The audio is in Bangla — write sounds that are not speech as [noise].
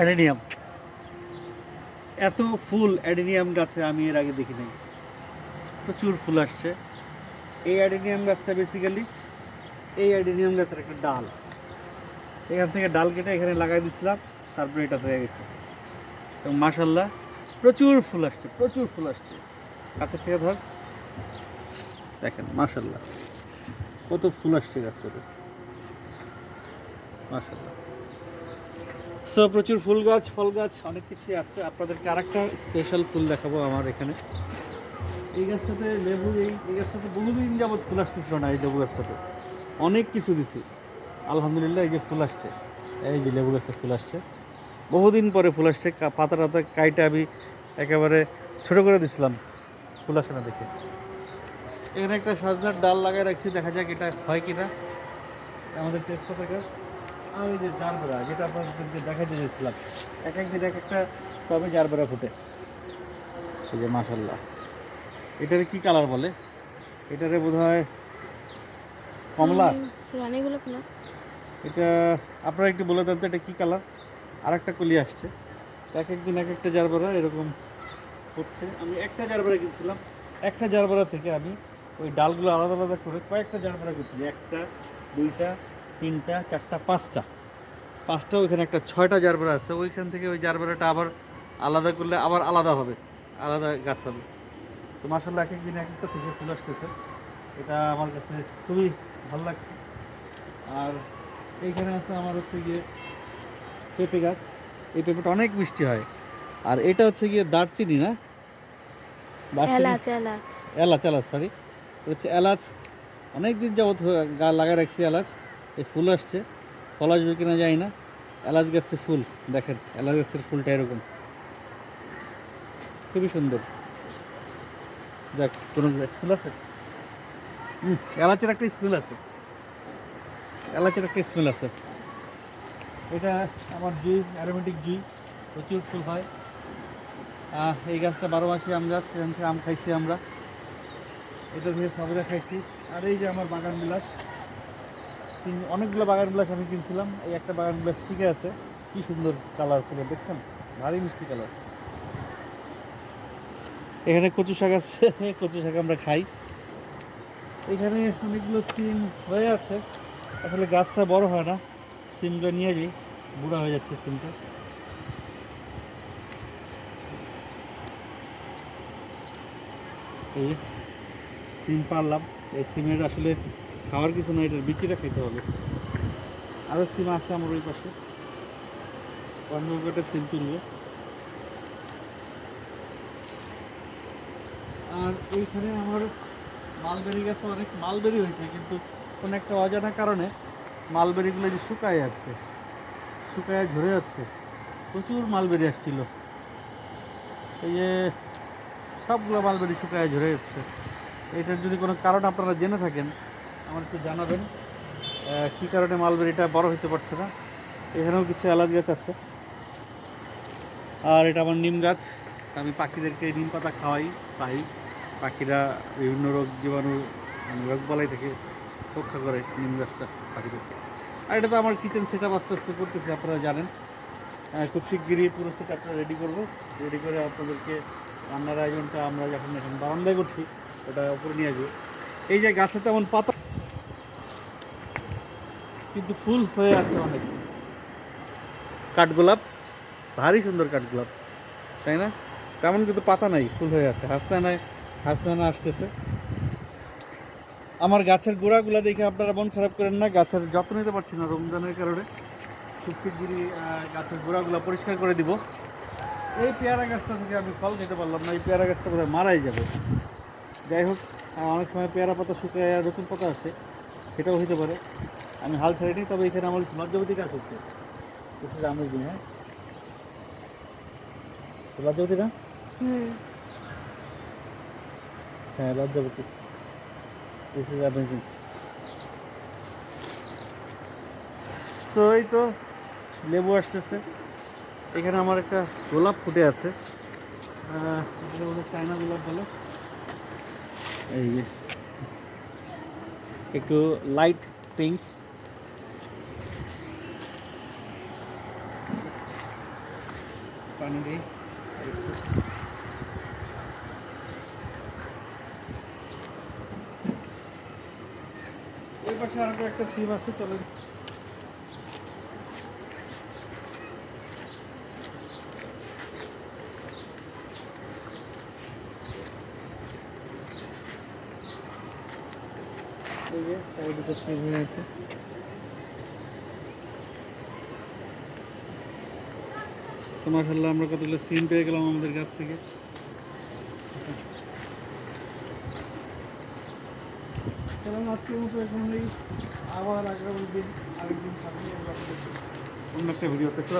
অ্যাডেনিয়াম। এত ফুল অ্যাডেনিয়াম গাছে আমি এর আগে দেখি নাই। প্রচুর ফুল আসছে। এই অ্যাডেনিয়াম গাছটা বেসিক্যালি এই অ্যাডেনিয়াম গাছের একটা ডাল। এখান থেকে ডাল কেটে এখানে লাগাই দিছিলাম, তারপরে এটা হয়ে গেছে। এবং মাসাল্লাহ প্রচুর ফুল আসছে, প্রচুর ফুল আসছে। গাছের থেকে ধর। দেখেন মাসাল্লাহ কত ফুল আসছে গাছটাতে। মাসাল্লাহ সো প্রচুর ফুল গাছ, ফল গাছ, অনেক কিছুই আছে। আপনাদেরকে আরেকটা স্পেশাল ফুল দেখাবো আমার এখানে। এই গাছটাতে লেবু এই এই গাছটাতে বহুদিন যাবৎ ফুল আসতেছিল না, এই লেবু গাছটাতে। অনেক কিছু দিছি। আলহামদুলিল্লাহ, এই যে ফুল আসছে। এই যে লেবু গাছে ফুল আসছে। বহুদিন পরে ফুল আসছে। পাতা টাতা কাইটা আমি একেবারে ছোটো করে দিছিলাম। ফুল আসে না দেখে। এখানে একটা সাজনার ডাল লাগাই রাখছি, দেখা যাক এটা হয় কিনা। আমাদের তেজপাতা গাছ। আর ওই যে জারবেরা যেটা আপনাদেরকে দেখাতে চেয়েছিলাম এক একদিন এক একটা টবে জারবেরা ফুটে। এই যে মাসাল্লাহ এটারে কি কালার বলে? এটারে বোধ হয় কমলা রানী গোলাপ না। এটা আপনারা একটু বলে দেন তো এটা কী কালার? আর একটা কলি আসছে। এক একদিন এক একটা জারবেরা এরকম হচ্ছে আমি একটা জারবেরা কিনছিলাম। একটা জারবেরা থেকে আমি ওই ডালগুলো আলাদা আলাদা করে কয়েকটা জারবেরা করছি একটা দুইটা তিনটা চারটা পাঁচটা। পাঁচটা ওইখানে একটা ছয়টা জারবেরা আছে। ওইখান থেকে ওই জারবেরাটা আবার আলাদা করলে আবার আলাদা হবে আলাদা গাছ হবে। তো মাসাল্লাহ এক একদিন এক একটা থেকে ফুল আসতেছে। এটা আমার কাছে খুবই ভালো লাগছে। আর এইখানে আছে আমার হচ্ছে গিয়ে পেঁপে গাছ। এই পেঁপেটা অনেক মিষ্টি হয়। আর এটা হচ্ছে গিয়ে দারচিনি না? এলাচ এলাচ। এলাচ এলাচ সরি হচ্ছে এলাচ। অনেক দিন যাবত গা লাগা রাখছি এলাচ। এই ফুল আসছে। ফল আসবে কিনা জানি না। এলাচ গাছের ফুল, দেখেন, এলাচ গাছের ফুলটা এরকম। খুবই সুন্দর। যাক, কোনো স্মেল আছে? এলাচের একটা স্মেল আছে। এলাচের একটা স্মেল আছে। এটা আমার জুই অ্যারোমেটিক জুই, প্রচুর ফুল হয়। এই গাছটা বারো মাসে আম গাছ, এখান থেকে আম খাইছি আমরা। এটা থেকে সবেরা খাইছি। আর এই যে আমার বাগান বিলাস। অনেকগুলো বাগান বিলাস আমি কিনছিলাম। এই একটা বাগান বিলাস টিকে আছে। কি সুন্দর কালার ফুলের দেখছেন? ভারী মিষ্টি কালার এখানে কচু শাক আছে, [laughs] কচু শাক আমরা খাই। এখানে অনেকগুলো সিম হয়ে আছে। আসলে গাছটা বড় হয় না, সিমটা নিয়ে যাই। বুড়া হয়ে যাচ্ছে সিমটা। এই সিম পারলাম এই সিমের আসলে খাওয়ার কিছু না এটার বিচিটা খেতে হবে। আরও সিম আছে আমার ওই পাশে। অন্য একটা সিম তুলবো। আর এইখানে আমার মালবেরি গাছে অনেক মালবেরি হয়েছে, কিন্তু কোনো একটা অজানা কারণে মালবেরিগুলো যে শুকায় যাচ্ছে, শুকায় ঝরে যাচ্ছে, প্রচুর মালবেরি আসছিল। এই যে সবগুলো মালবেরি শুকায় ঝরে যাচ্ছে। এটার যদি কোনো কারণ আপনারা জেনে থাকেন আমার একটু জানাবেন কী কারণে মালবেরিটা বড় হতে পারছে না? এখানেও কিছু এলাচ গাছ আছে। আর এটা আমার নিম গাছ। আমি পাখিদেরকে নিম পাতা খাওয়াই পাই পাখিরা বিভিন্ন রোগ, জীবাণু মানে রোগ বালাই থেকে রক্ষা করে নিম গাছটা পাখিদেরকে। আর এটা তো আমার কিচেন সেট আপ আস্তে আস্তে করতেছি, আপনারা জানেন। খুব শিগগিরই পুরো সেট আপটা রেডি করব। রেডি করে আপনাদেরকে রান্নার আয়োজনটা আমরা যখন এখন বারান্দায় করছি, ওটা উপরে নিয়ে আসব। এই যে গাছে তেমন পাতা কিন্তু ফুল হয়ে আছে অনেক। কাঠগোলাপ, ভারী সুন্দর কাঠগোলাপ, তাই না? তেমন কিন্তু পাতা নাই, ফুল হয়ে আছে। হাসতে নাই হাসতে না আসতেছে। আমার গাছের গোড়াগুলো দেখে আপনারা মন খারাপ করেন না, গাছের যত্ন নিতে পারছি না রমজানের কারণে। খুব গাছের গোড়াগুলো পরিষ্কার করে দিব। এই পেয়ারা গাছটা থেকে আমি ফল খেতে পারলাম না, এই পেয়ারা গাছটা কোথায় মারাই যাবে। যাই হোক অনেক সময় পেয়ারা পাতা শুকায় আর নতুন পাতা আসে, সেটাও হতে পারে। আমি হাল ছাড়িনি তবে এখানে আমার লজ্জাবতী গাছ হচ্ছে। দিস ইজ আমেজিং হ্যাঁ? লজ্জাবতী না? হ্যাঁ লজ্জাবতী। দিস ইজ অ্যামেজিং সো এই তো লেবু আসতেছে। এখানে আমার একটা গোলাপ ফুটে আছে। চায়না গোলাপ বলে। এই যে। একটু লাইট পিঙ্ক পানি দিই। ওই পাশে আর একটা সিম আছে চলেন। এই যে দুটো সিম হয়ে সো খেললে আমরা কতগুলো সিম পেয়ে গেলাম আমাদের কাছ থেকে। চলুন আজকের মতো এখানেই আবার আগামী দিন আরেকদিন সামনে অন্য একটা ভিডিওতে খুব